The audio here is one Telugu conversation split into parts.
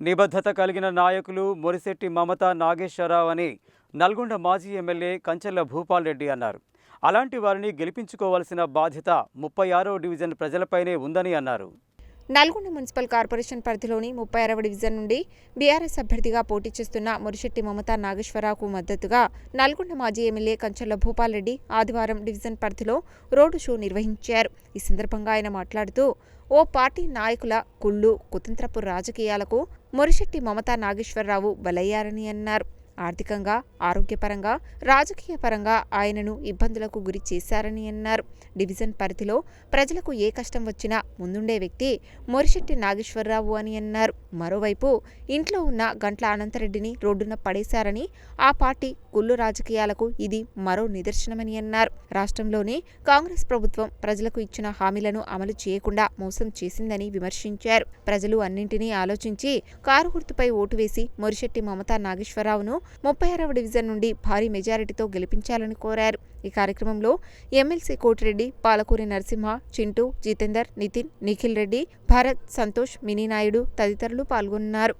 నిబద్ధత కలిగిన నాయకులు మురిశెట్టి మమత నాగేశ్వరరావు అని నల్గొండ మాజీ ఎమ్మెల్యే కంచెల్ల భూపాల్ రెడ్డి అన్నారు. అలాంటి వారిని గెలిపించుకోవాల్సిన బాధ్యత ముప్పై ఆరో డివిజన్ ప్రజలపైనే ఉందని అన్నారు. నల్గొండ మున్సిపల్ కార్పొరేషన్ పరిధిలోని ముప్పై ఆరవ డివిజన్ నుండి బీఆర్ఎస్ అభ్యర్థిగా పోటీ చేస్తున్న మురిశెట్టి మమతా నాగేశ్వరరావుకు మద్దతుగా నల్గొండ మాజీ ఎమ్మెల్యే కంచెల భూపాల్ రెడ్డి ఆదివారం డివిజన్ పరిధిలో రోడ్డు షో నిర్వహించారు. ఈ సందర్భంగా ఆయన మాట్లాడుతూ ఓ పార్టీ నాయకుల కుళ్ళు కుతంత్రపు రాజకీయాలకు మురిశెట్టి మమతా నాగేశ్వరరావు బలయ్యారని అన్నారు. ఆర్థికంగా ఆరోగ్యపరంగా రాజకీయ పరంగా ఆయనను ఇబ్బందులకు గురి చేశారని అన్నారు. డివిజన్ పరిధిలో ప్రజలకు ఏ కష్టం వచ్చినా ముందుండే వ్యక్తి మొరిశెట్టి నాగేశ్వరరావు అని అన్నారు. మరోవైపు ఇంట్లో ఉన్న గంట్ల అనంతరెడ్డిని రోడ్డున పడేశారని ఆ పార్టీ కుళ్ళు రాజకీయాలకు ఇది మరో నిదర్శనమని అన్నారు. రాష్ట్రంలోని కాంగ్రెస్ ప్రభుత్వం ప్రజలకు ఇచ్చిన హామీలను అమలు చేయకుండా మోసం చేసిందని విమర్శించారు. ప్రజలు అన్నింటినీ ఆలోచించి కారు గుర్తుపై ఓటు వేసి మొరిశెట్టి మమతా నాగేశ్వరరావును ముప్పై ఆరవ డివిజన్ నుండి భారీ మెజారిటీతో గెలిపించాలని కోరారు. ఈ కార్యక్రమంలో ఎమ్మెల్సీ కోటిరెడ్డి పాలకూరి నరసింహ చింటూ జితేందర్ నితిన్ నిఖిల్ రెడ్డి భరత్ సంతోష్ మినీ నాయుడు తదితరులు పాల్గొన్నారు.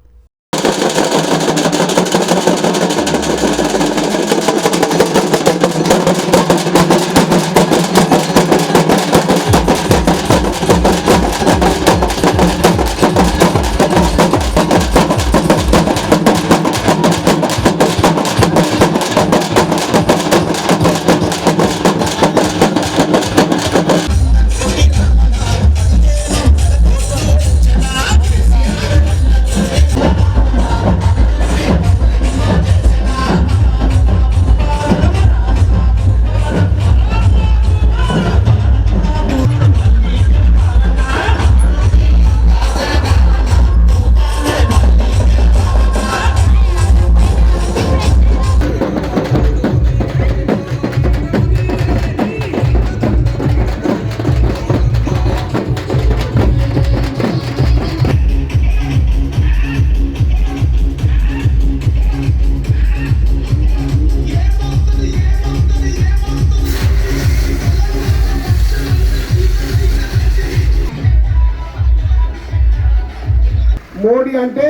మోడీ అంటే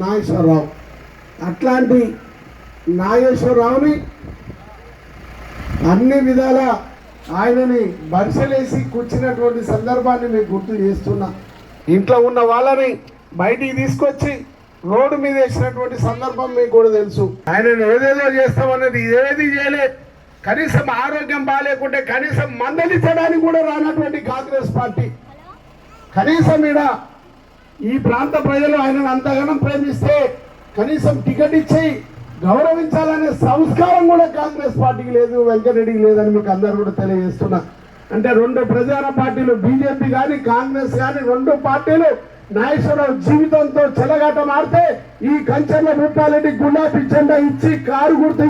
నాగేశ్వరరావు. అట్లాంటి నాగేశ్వరరావుని అన్ని విధాల ఆయనని బరిసలేసి కూర్చున్నటువంటి సందర్భాన్ని మీకు గుర్తు చేస్తున్నా. ఇంట్లో ఉన్న వాళ్ళని బయటికి తీసుకొచ్చి రోడ్డు మీద వేసినటువంటి సందర్భం మీకు కూడా తెలుసు. ఆయనను ఏదేదో చేస్తామన్నది ఏది చేయలేదు కనీసం ఆరోగ్యం బాగాలేకుంటే కనీసం మందలించడానికి కూడా రానటువంటి కాంగ్రెస్ పార్టీ. కనీసం ఈడ ఈ ప్రాంత ప్రజలు ఆయనను అంతగానం ప్రేమిస్తే కనీసం టికెట్ ఇచ్చి గౌరవించాలనే సంస్కారం కూడా కాంగ్రెస్ పార్టీకి లేదు వెంకటరెడ్డికి లేదని మీకు అందరూ కూడా తెలియజేస్తున్నా. అంటే రెండు ప్రధాన పార్టీలు బీజేపీ కానీ కాంగ్రెస్ కానీ రెండు పార్టీలు నాగేశ్వరరావు జీవితంతో చెలగాట మారితే ఈ కంచెల రూపాయలకి గులాబీ జెండా ఇచ్చి కారు గుర్తు